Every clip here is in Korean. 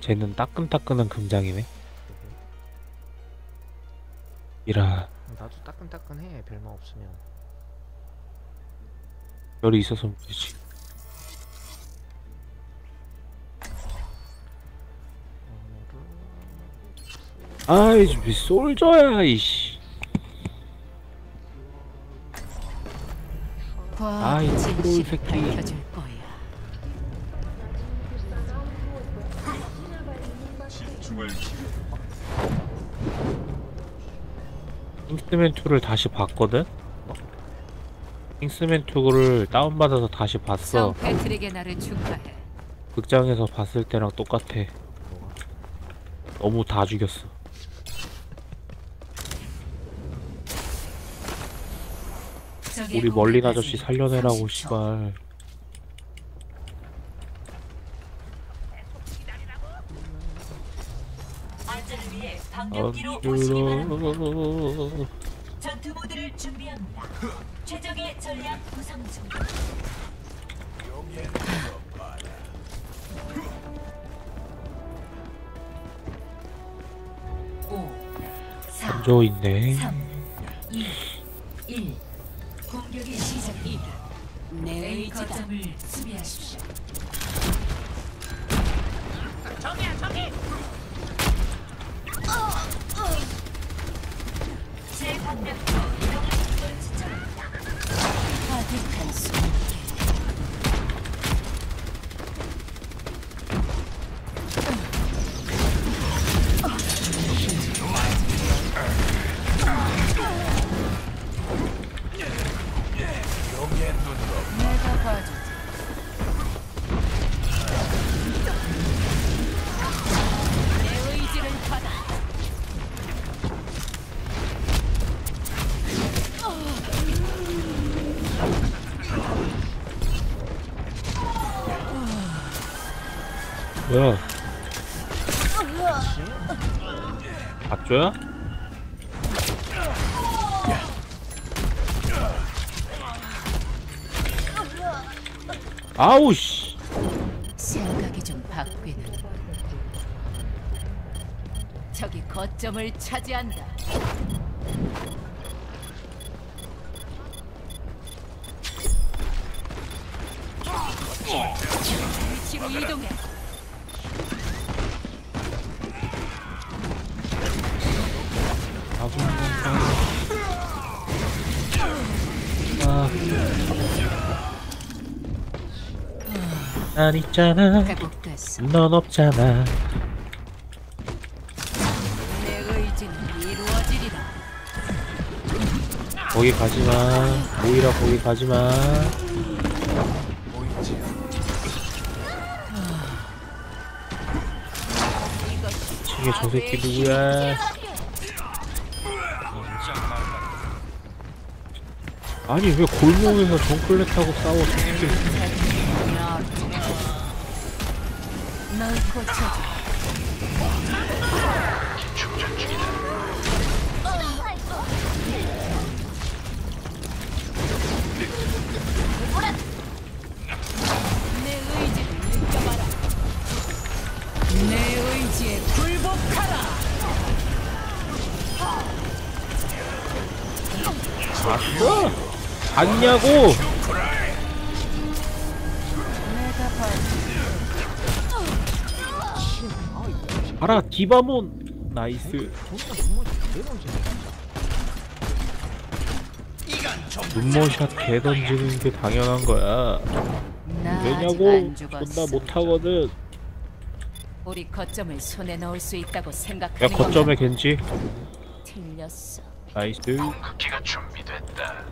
쟤는 따끈따끈한 금장이네. 이라 나도 따끈따끈해 별말 없으면 별이 있어서 그렇지. 아이 왜 솔저야 이씨. 아이, 트롤 진실을 새끼. 거야. 킹스맨 2를 다시 봤거든. 킹스맨 2를 다운받아서 다시 봤어. 축하해. 극장에서 봤을 때랑 똑같아. 너무 다 죽였어. 우리 멀린 아저씨 살려내라고 씨발. 바랍니다. 안주로 전투 모드를 준비합니다. 최적의 전략 구성 중. 안조 있네. 3, 2, 1. 공격의 시작입니다. 내 A 의지다. 거점을 수비하십시오. 제 방벽으로 이동하는 뭐야? 박조야? 아우 씨. 생각이 좀 바뀌는. 저기 거점을 차지한다. 위치로 이동해. 난 있잖아. 회복됐어. 넌 없잖아. 내 의지는 이루어지리라. 거기 가지 마. 모이라 거기 가지 마. 층에 저 새끼 누구야? 아니 왜 골목에서 정클렛 타고 싸워 저 새끼 널 고쳐줘. 내 의지를 느껴봐라. 내 의지에 굴복하라. 봤어? 봤냐고? 봐라 디바몬 나이스 눈머샷 개 던지는 게 당연한 거야 왜냐고. 존나 못하거든 우리 거점을 손에 넣을 수 있다고 야 생각하는 거점에 겐지? 틀렸어. 나이스 기가 준비됐다.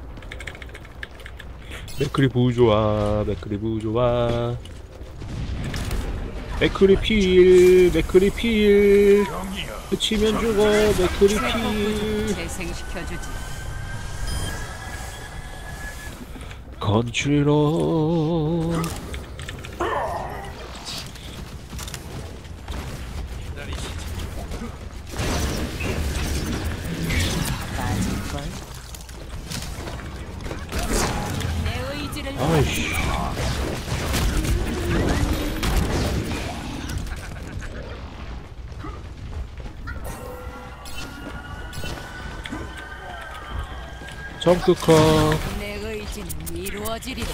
맥크리 부좋아 맥크리 부좋아 맥크리 필 맥크리 필. 그치면 죽어 맥크리 필. 재생시켜주지. 내 의지를 아이씨 이루어지리라.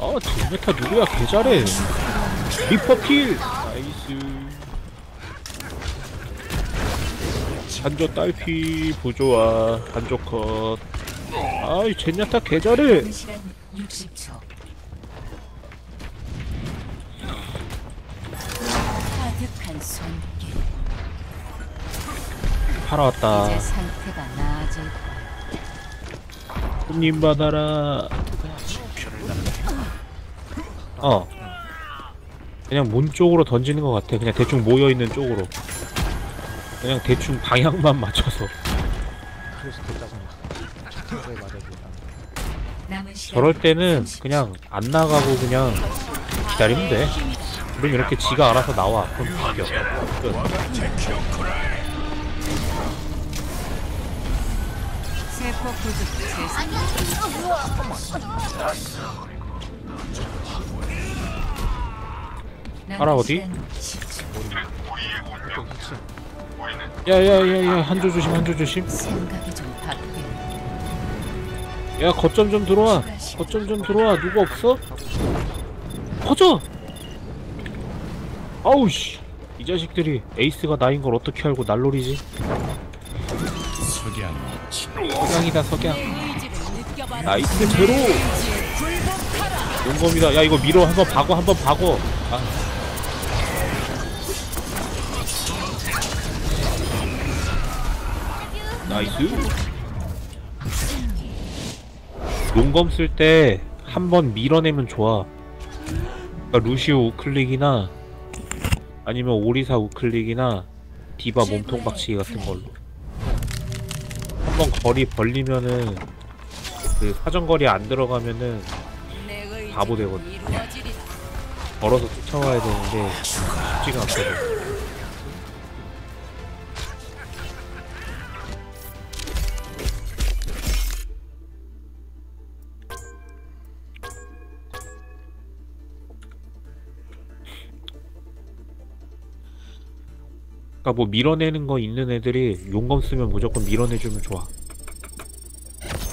아 뒷메타 누구야? 개 잘해. 리퍼필. 나이스. 한조 딸피 부조화 한조 컷. 아이 젠야타 개 잘해. 시간 60초. 가득한 손길. 팔아왔다 손님 받아라. 어. 그냥 문 쪽으로 던지는 것 같아. 그냥 대충 모여있는 쪽으로. 그냥 대충 방향만 맞춰서. 저럴 때는 그냥 안 나가고 그냥 기다리면 돼. 그럼 이렇게 지가 알아서 나와. 그럼 죽여 끝. 세포 구조 세상. 알아, 어디? 또 2층. 야야야야 한조 조심 한조 조심. 야 거점 좀 들어와 거점 좀 들어와 누구 없어? 퍼져 아우씨 이 자식들이 에이스가 나인 걸 어떻게 알고 날놀이지 석양이다 석양. 나이스 제로. 용검이다. 야 이거 밀어 한번 박어 한번 박어. 아. 나이스. 용검 쓸 때 한 번 밀어내면 좋아. 그러니까 루시오 우클릭이나 아니면 오리사 우클릭이나 디바 몸통 박치기 같은 걸로 한번 거리 벌리면은 그 사정거리 안 들어가면은 바보 되거든. 이루어지리라. 걸어서 쫓아와야 되는데 쉽지가 않거든. 그니까 뭐 밀어내는 거 있는 애들이 용검 쓰면 무조건 밀어내주면 좋아.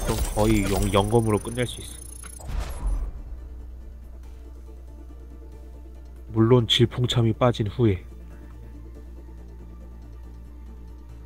그럼 거의 영, 영검으로 끝낼 수 있어. 물론 질풍참이 빠진 후에